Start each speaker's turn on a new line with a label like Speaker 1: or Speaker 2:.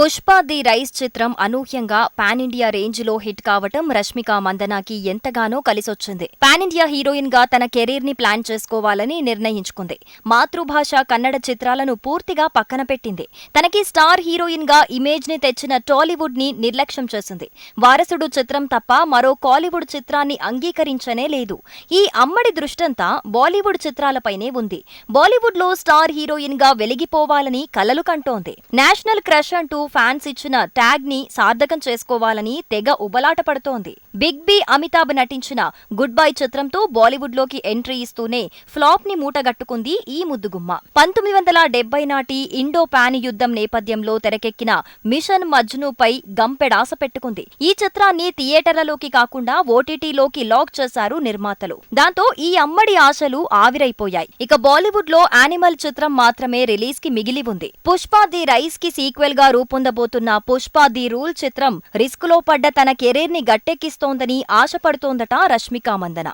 Speaker 1: Pushpa the rise చిత్రం అనూహ్యంగా pan India రేంజ్లో హిట్ కావటం రష్మిక మందనాకి ఎంతగానో కలిసొచ్చింది. పాన్ ఇండియా హీరోయిన్గా తన కెరీర్ని ప్లాన్ చేసుకోవాలని నిర్ణయించుకుంది. మాతృభాష కన్నడ చిత్రాలను పూర్తిగా పక్కన పెట్టింది. తనకి స్టార్ హీరోయిన్గా ఇమేజ్ని తెచ్చిన టాలీవుడ్ని నిర్లక్ష్యం చేసింది. వారసుడు చిత్రం తప్ప మరో కాలీవుడ్ చిత్రాన్ని అంగీకరించనే లేదు. ఈ అమ్మడి దృష్టంతా బాలీవుడ్ చిత్రాలపైనే ఉంది. బాలీవుడ్లో స్టార్ హీరోయిన్గా వెలిగిపోవాలని కలలు కంటోంది. నేషనల్ క్రష్ అంటూ ఫ్యాన్స్ ఇచ్చిన ట్యాగ్ని సార్థకం చేసుకోవాలని తెగ ఉబలాట పడుతోంది. బిగ్ బి అమితాబ్ నటించిన గుడ్ బై చిత్రంతో బాలీవుడ్లోకి ఎంట్రీ ఇస్తూనే ఫ్లాప్ని మూటగట్టుకుంది ఈ ముద్దుగుమ్మ. పంతొమ్మిది వందల డెబ్బై నాటి ఇండో పాన్ యుద్ధం నేపథ్యంలో తెరకెక్కిన మిషన్ మజ్నుపై గంపెడాస పెట్టుకుంది. ఈ చిత్రాన్ని థియేటర్లలోకి కాకుండా ఓటీటీలోకి లాక్ చేశారు నిర్మాతలు. దాంతో ఈ అమ్మడి ఆశలు ఆవిరైపోయాయి. ఇక బాలీవుడ్లో యానిమల్ చిత్రం మాత్రమే రిలీజ్కి మిగిలి ఉంది. పుష్ప ది రైస్కి సీక్వెల్గా రూపొందబోతున్న పుష్ప ది రూల్ చిత్రం రిస్క్లో పడ్డ తన కెరీర్ని వస్తోందని ఆశపడుతోందట రష్మిక మందన.